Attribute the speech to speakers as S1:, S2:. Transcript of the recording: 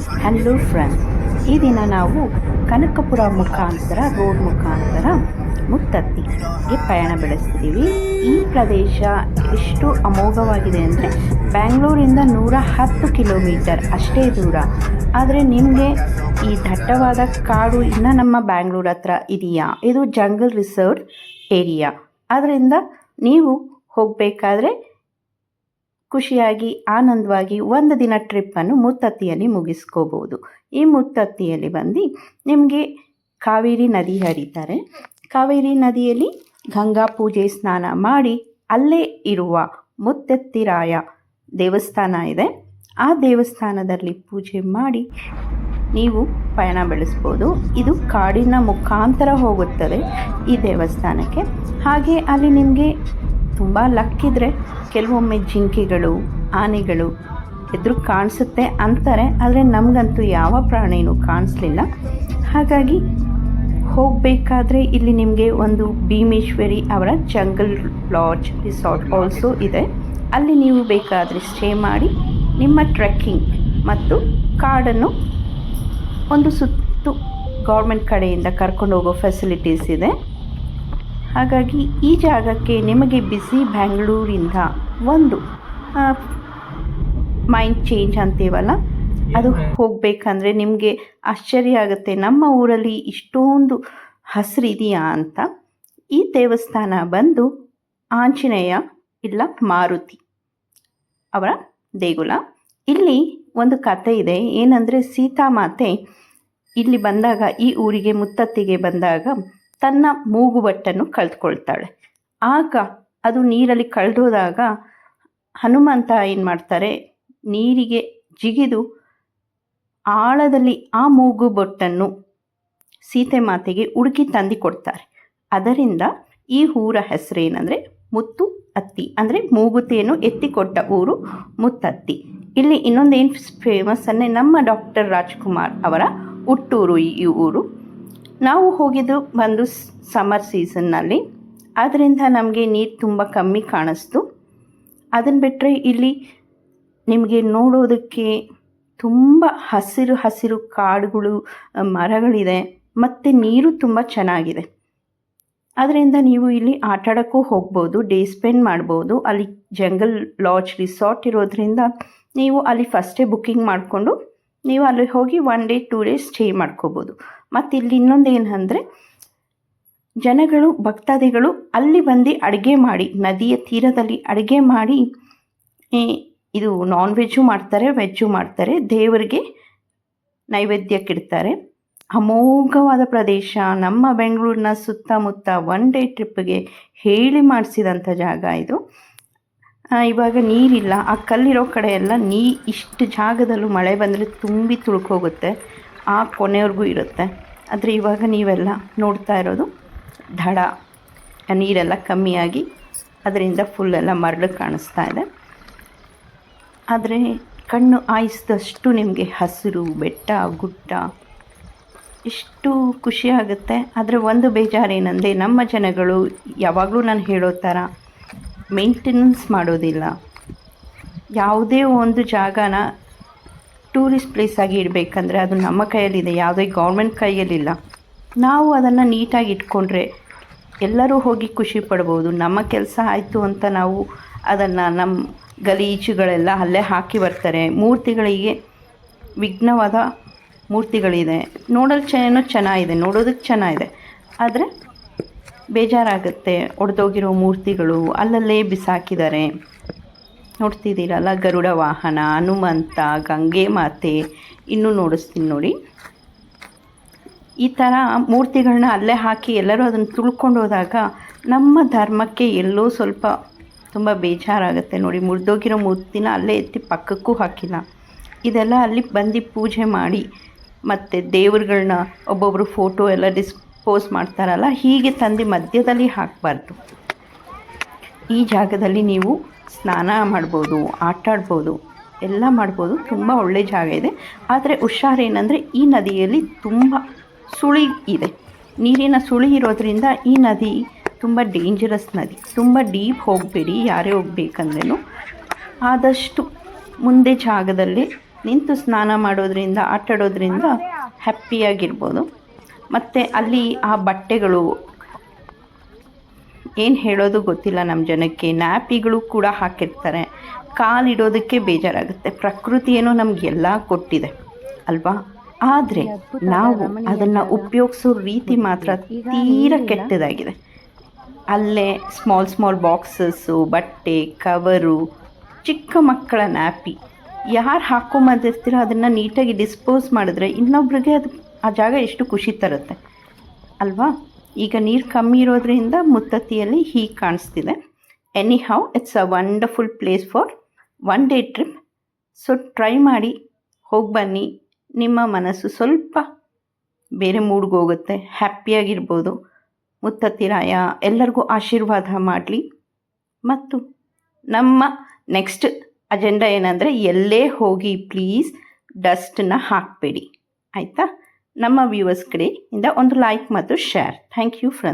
S1: Hello friends ಈ ದಿನ ನಾವು ಕನಕಪುರ ಮುಖಾಂತರ, ರೋಡ್ ಮುಖಾಂತರ ಮುತ್ತತ್ತಿಗೆ ಪ್ರಯಾಣ ಬೆಳೆಸ್ತೀವಿ. ಈ ಪ್ರದೇಶ ಎಷ್ಟು ಅಮೋಘವಾಗಿದೆ ಅಂದರೆ ಬ್ಯಾಂಗ್ಳೂರಿಂದ ನೂರ ಹತ್ತು ಕಿಲೋಮೀಟರ್ ಅಷ್ಟೇ ದೂರ. ಆದರೆ ನಿಮಗೆ ಈ ದಟ್ಟವಾದ ಕಾಡು ಇನ್ನು ನಮ್ಮ ಬ್ಯಾಂಗ್ಳೂರ್ ಹತ್ರ ಇದೆಯಾ? ಇದು ಜಂಗಲ್ ರಿಸರ್ವ್ ಏರಿಯಾ ಆದ್ದರಿಂದ ನೀವು ಹೋಗಬೇಕಾದ್ರೆ ಖುಷಿಯಾಗಿ, ಆನಂದವಾಗಿ ಒಂದು ದಿನ ಟ್ರಿಪ್ಪನ್ನು ಮುತ್ತತ್ತಿಯಲ್ಲಿ ಮುಗಿಸ್ಕೋಬೋದು ಈ ಮುತ್ತತ್ತಿಯಲ್ಲಿ ಬಂದು ನಿಮಗೆ ಕಾವೇರಿ ನದಿ ಹರಿತಾರೆ. ಕಾವೇರಿ ನದಿಯಲ್ಲಿ ಗಂಗಾ ಪೂಜೆ ಸ್ನಾನ ಮಾಡಿ ಅಲ್ಲೇ ಇರುವ ಮುತ್ತತ್ತಿರಾಯ ದೇವಸ್ಥಾನ ಇದೆ. ಆ ದೇವಸ್ಥಾನದಲ್ಲಿ ಪೂಜೆ ಮಾಡಿ ನೀವು ಪಯಣ ಬೆಳೆಸ್ಬೋದು. ಇದು ಕಾಡಿನ ಮುಖಾಂತರ ಹೋಗುತ್ತದೆ ಈ ದೇವಸ್ಥಾನಕ್ಕೆ. ಹಾಗೆ ಅಲ್ಲಿ ನಿಮಗೆ ತುಂಬ ಲಕ್ಕಿದ್ರೆ ಕೆಲವೊಮ್ಮೆ ಜಿಂಕೆಗಳು, ಆನೆಗಳು ಎದುರು ಕಾಣಿಸುತ್ತೆ ಅಂತಾರೆ, ಆದರೆ ನಮಗಂತೂ ಯಾವ ಪ್ರಾಣಿನೂ ಕಾಣಿಸ್ಲಿಲ್ಲ. ಹಾಗಾಗಿ ಹೋಗಬೇಕಾದ್ರೆ ಇಲ್ಲಿ ನಿಮಗೆ ಒಂದು ಭೀಮೇಶ್ವರಿ ಅವರ ಜಂಗಲ್ ಲಾಡ್ಜ್ ರಿಸಾರ್ಟ್ ಆಲ್ಸೋ ಇದೆ. ಅಲ್ಲಿ ನೀವು ಬೇಕಾದರೆ ಸ್ಟೇ ಮಾಡಿ, ನಿಮ್ಮ ಟ್ರೆಕ್ಕಿಂಗ್ ಮತ್ತು ಕಾಡನ್ನು ಒಂದು ಸುತ್ತು ಗೌರ್ಮೆಂಟ್ ಕಡೆಯಿಂದ ಕರ್ಕೊಂಡು ಹೋಗೋ ಫೆಸಿಲಿಟೀಸ್ ಇದೆ. ಹಾಗಾಗಿ ಈ ಜಾಗಕ್ಕೆ ನಿಮಗೆ ಬಿಸಿ ಬ್ಯಾಂಗ್ಳೂರಿಂದ ಒಂದು ಮೈಂಡ್ ಚೇಂಜ್ ಅಂತೀವಲ್ಲ? ಅದು ಹೋಗಬೇಕಂದ್ರೆ ನಿಮಗೆ ಆಶ್ಚರ್ಯ ಆಗುತ್ತೆ. ನಮ್ಮ ಊರಲ್ಲಿ ಇಷ್ಟೊಂದು ಹಸಿರಿದೆಯಾ ಅಂತ. ಈ ದೇವಸ್ಥಾನ ಬಂದು ಆಂಜನೇಯ ಇಲ್ಲ ಮಾರುತಿ ಅವರ ದೇಗುಲ. ಇಲ್ಲಿ ಒಂದು ಕತೆ ಇದೆ. ಏನಂದರೆ ಸೀತಾಮಾತೆ ಇಲ್ಲಿ ಬಂದಾಗ ಈ ಊರಿಗೆ ಮುತ್ತತ್ತಿಗೆ ಬಂದಾಗ ತನ್ನ ಮೂಗುಬಟ್ಟನ್ನು ಕಳೆದುಕೊಳ್ತಾಳೆ ಆಗ ಅದು ನೀರಲ್ಲಿ ಕಳೆದೋದಾಗ ಹನುಮಂತ ಏನು ಮಾಡ್ತಾರೆ, ನೀರಿಗೆ ಜಿಗಿದು ಆಳದಲ್ಲಿ ಆ ಮೂಗುಬೊಟ್ಟನ್ನು ಸೀತೆ ಮಾತೆಗೆ ಹುಡುಕಿ ತಂದು ಕೊಡ್ತಾರೆ. ಅದರಿಂದ ಈ ಊರ ಹೆಸರೇನೆಂದರೆ ಮುತ್ತು ಅತ್ತಿ, ಅಂದರೆ ಮೂಗುತಿಯನ್ನು ಎತ್ತಿಕೊಟ್ಟ ಊರು ಮುತ್ತತ್ತಿ. ಇಲ್ಲಿ ಇನ್ನೊಂದೇನು ಫೇಮಸ್ ಅಂದರೆ ನಮ್ಮ ಡಾಕ್ಟರ್ ರಾಜ್ಕುಮಾರ್ ಅವರ ಹುಟ್ಟೂರು ಈ ಊರು. ನಾವು ಹೋಗಿದ್ದು ಬಂದು ಸಮರ್ ಸೀಸನ್ನಲ್ಲಿ ಆದ್ದರಿಂದ ನಮಗೆ ನೀರು ತುಂಬ ಕಮ್ಮಿ ಕಾಣಿಸ್ತು. ಅದನ್ನು ಬಿಟ್ಟರೆ ಇಲ್ಲಿ ನಿಮಗೆ ನೋಡೋದಕ್ಕೆ ತುಂಬ ಹಸಿರು ಹಸಿರು ಕಾಡುಗಳು ಮರಗಳಿದೆ. ಮತ್ತು ನೀರು ತುಂಬ ಚೆನ್ನಾಗಿದೆ. ಅದರಿಂದ ನೀವು ಇಲ್ಲಿ ಆಟಾಡೋಕ್ಕೂ ಹೋಗ್ಬೋದು, ಡೇ ಸ್ಪೆಂಡ್ ಮಾಡ್ಬೋದು. ಅಲ್ಲಿ ಜಂಗಲ್ ಲಾಡ್ಜ್ ರಿಸಾರ್ಟ್ ಇರೋದ್ರಿಂದ ನೀವು ಅಲ್ಲಿ ಫಸ್ಟೇ ಬುಕ್ಕಿಂಗ್ ಮಾಡಿಕೊಂಡು ನೀವು ಅಲ್ಲಿ ಹೋಗಿ one day, two days stay ಮಾಡ್ಕೋಬೋದು. ಮತ್ತು ಇಲ್ಲಿ ಇನ್ನೊಂದು ಏನಂದರೆ ಜನಗಳು, ಭಕ್ತಾದಿಗಳು ಅಲ್ಲಿ ಬಂದು ಅಡುಗೆ ಮಾಡಿ, ನದಿಯ ತೀರದಲ್ಲಿ ಅಡುಗೆ ಮಾಡಿ ಇದು ನಾನ್ ವೆಜ್ಜು ಮಾಡ್ತಾರೆ ವೆಜ್ಜು ಮಾಡ್ತಾರೆ, ದೇವರಿಗೆ ನೈವೇದ್ಯಕ್ಕಿಡ್ತಾರೆ. ಅಮೋಘವಾದ ಪ್ರದೇಶ, ನಮ್ಮ ಬೆಂಗಳೂರಿನ ಸುತ್ತಮುತ್ತ ಒನ್ ಡೇ ಟ್ರಿಪ್ಗೆ ಹೇಳಿ ಮಾಡಿಸಿದಂಥ ಜಾಗ ಇದು. ಇವಾಗ ನೀರಿಲ್ಲ, ಆ ಕಲ್ಲಿರೋ ಕಡೆ ಎಲ್ಲ ನೀ, ಇಷ್ಟು ಜಾಗದಲ್ಲೂ ಮಳೆ ಬಂದರೆ ತುಂಬಿ ತುಳ್ಕೋಗುತ್ತೆ. ಆ ಕೊನೆವರೆಗೂ ಇರುತ್ತೆ. ಆದರೆ ಇವಾಗ ನೀವೆಲ್ಲ ನೋಡ್ತಾ ಇರೋದು ದಡ ನೀರೆಲ್ಲ ಕಮ್ಮಿಯಾಗಿ ಅದರಿಂದ ಫುಲ್ಲೆಲ್ಲ ಮರಳು ಕಾಣಿಸ್ತಾ ಇದೆ. ಆದರೆ ಕಣ್ಣು ಆಯಿಸಿದಷ್ಟು ನಿಮಗೆ ಹಸಿರು, ಬೆಟ್ಟ ಗುಡ್ಡ ಇಷ್ಟು ಖುಷಿಯಾಗುತ್ತೆ ಆದರೆ ಒಂದು ಬೇಜಾರೇನೆಂದರೆ ನಮ್ಮ ಜನಗಳು ಯಾವಾಗಲೂ ನಾನು ಹೇಳೋ ಥರ ಮೇಂಟೆನೆನ್ಸ್ ಮಾಡೋದಿಲ್ಲ. ಯಾವುದೇ ಒಂದು ಜಾಗನ ಟೂರಿಸ್ಟ್ ಪ್ಲೇಸ್ ಆಗಿ ಇಡಬೇಕಂದ್ರೆ ಅದು ನಮ್ಮ ಕೈಯಲ್ಲಿದೆ, ಯಾವುದೇ ಗೌರ್ಮೆಂಟ್ ಕೈಯಲ್ಲಿಲ್ಲ. ನಾವು ಅದನ್ನು ನೀಟಾಗಿ ಇಟ್ಕೊಂಡ್ರೆ ಎಲ್ಲರೂ ಹೋಗಿ ಖುಷಿ ಪಡ್ಬೋದು. ನಮ್ಮ ಕೆಲಸ ಆಯಿತು ಅಂತ ನಾವು ಅದನ್ನು ನಮ್ಮ ಗಲೀಜುಗಳೆಲ್ಲ ಅಲ್ಲೇ ಹಾಕಿ ಬರ್ತಾರೆ. ಮೂರ್ತಿಗಳಿಗೆ ವಿಘ್ನವಾದ ಮೂರ್ತಿಗಳಿದೆ. ನೋಡಲು ಚೆನ್ನೂ ಚೆನ್ನಾಗಿದೆ ನೋಡೋದಕ್ಕೆ ಚೆನ್ನಾಗಿದೆ. ಆದರೆ ಬೇಜಾರಾಗುತ್ತೆ. ಒಡೆದೋಗಿರೋ ಮೂರ್ತಿಗಳು ಅಲ್ಲಲ್ಲೇ ಬಿಸಾಕಿದ್ದಾರೆ. ನೋಡ್ತಿದ್ದೀರಲ್ಲ, ಗರುಡ ವಾಹನ, ಹನುಮಂತ, ಗಂಗೆ ಮಾತೆ. ಇನ್ನೂ ನೋಡಿಸ್ತೀನಿ ನೋಡಿ. ಈ ಥರ ಮೂರ್ತಿಗಳನ್ನ ಅಲ್ಲೇ ಹಾಕಿ ಎಲ್ಲರೂ ಅದನ್ನು ತುಳ್ಕೊಂಡು ಹೋದಾಗ ನಮ್ಮ ಧರ್ಮಕ್ಕೆ ಎಲ್ಲೋ ಸ್ವಲ್ಪ ತುಂಬ ಬೇಜಾರಾಗುತ್ತೆ ನೋಡಿ. ಮುರಿದೋಗಿರೋ ಮೂರ್ತಿನ ಅಲ್ಲೇ ಎತ್ತಿ ಪಕ್ಕಕ್ಕೂ ಹಾಕಿಲ್ಲ. ಇದೆಲ್ಲ ಅಲ್ಲಿ ಬಂದು ಪೂಜೆ ಮಾಡಿ ಮತ್ತು ದೇವ್ರುಗಳ್ನ ಒಬ್ಬೊಬ್ಬರು ಫೋಟೋ ಎಲ್ಲ ಡಿಸ್ಪೋಸ್ ಮಾಡ್ತಾರಲ್ಲ, ಹೀಗೆ ತಂದು ಮಧ್ಯದಲ್ಲಿ ಹಾಕಬಾರ್ದು. ಈ ಜಾಗದಲ್ಲಿ ನೀವು ಸ್ನಾನ ಮಾಡ್ಬೋದು, ಆಟಾಡ್ಬೋದು, ಎಲ್ಲ ಮಾಡ್ಬೋದು. ತುಂಬ ಒಳ್ಳೆಯ ಜಾಗ ಇದೆ. ಆದರೆ ಹುಷಾರೇನೆಂದರೆ ಈ ನದಿಯಲ್ಲಿ ತುಂಬ ಸುಳಿ ಇದೆ. ನೀರಿನ ಸುಳಿ ಇರೋದ್ರಿಂದ ಈ ನದಿ ತುಂಬ ಡೇಂಜರಸ್ ನದಿ. ತುಂಬ ಡೀಪ್ ಹೋಗಬೇಡಿ, ಯಾರೇ ಹೋಗ್ಬೇಕಂದ್ರೂ ಆದಷ್ಟು ಮುಂದೆ ಜಾಗದಲ್ಲಿ ನಿಂತು ಸ್ನಾನ ಮಾಡೋದ್ರಿಂದ, ಆಟಾಡೋದ್ರಿಂದ ಹ್ಯಾಪಿಯಾಗಿರ್ಬೋದು ಮತ್ತು ಅಲ್ಲಿ ಆ ಬಟ್ಟೆಗಳು ಏನು ಹೇಳೋದು ಗೊತ್ತಿಲ್ಲ ನಮ್ಮ ಜನಕ್ಕೆ. ನ್ಯಾಪಿಗಳು ಕೂಡ ಹಾಕಿರ್ತಾರೆ. ಕಾಲಿಡೋದಕ್ಕೆ ಬೇಜಾರಾಗುತ್ತೆ. ಪ್ರಕೃತಿ ಏನೋ ನಮಗೆಲ್ಲ ಕೊಟ್ಟಿದೆ. ಅಲ್ವಾ? ಆದರೆ ನಾವು ಅದನ್ನು ಉಪಯೋಗಿಸೋ ರೀತಿ ಮಾತ್ರ ತೀರ ಕೆಟ್ಟದಾಗಿದೆ. ಅಲ್ಲೇ ಸ್ಮಾಲ್ ಸ್ಮಾಲ್ ಬಾಕ್ಸಸ್ಸು ಬಟ್ಟೆ ಕವರು ಚಿಕ್ಕ ಮಕ್ಕಳ ನ್ಯಾಪಿ. ಯಾರು ಹಾಕೊಂಬಂದಿರ್ತೀರೋ ಅದನ್ನು ನೀಟಾಗಿ ಡಿಸ್ಪೋಸ್ ಮಾಡಿದ್ರೆ ಇನ್ನೊಬ್ರಿಗೆ ಅದು ಆ ಜಾಗ ಎಷ್ಟು ಖುಷಿ ತರುತ್ತೆ. ಅಲ್ವಾ? ಈಗ ನೀರು ಕಮ್ಮಿ ಇರೋದ್ರಿಂದ ಮುತ್ತತ್ತಿಯಲ್ಲಿ ಹೀಗೆ ಕಾಣಿಸ್ತಿದೆ. Anyhow it's a wonderful place for one day trip so try ಮಾಡಿ ಹೋಗಿ ಬನ್ನಿ. ನಿಮ್ಮ ಮನಸ್ಸು ಸ್ವಲ್ಪ ಬೇರೆ ಮೂಡ್ಗೆ ಹೋಗುತ್ತೆ. ಹ್ಯಾಪಿಯಾಗಿರ್ಬೋದು ಮುತ್ತತ್ತಿರಾಯ ಎಲ್ಲರಿಗೂ ಆಶೀರ್ವಾದ ಮಾಡಲಿ. ಮತ್ತು ನಮ್ಮ ನೆಕ್ಸ್ಟ್ ಅಜೆಂಡಾ ಏನಂದರೆ ಎಲ್ಲೇ ಹೋಗಿ ಪ್ಲೀಸ್ ಡಸ್ಟನ್ನ ಹಾಕಬೇಡಿ. ಆಯಿತಾ? ನಮ್ಮ ವ್ಯೂವರ್ಸ್ ಒಂದು ಲೈಕ್ ಮತ್ತು ಶೇರ್ ಥ್ಯಾಂಕ್ ಯು ಫ್ರೆಂಡ್ಸ್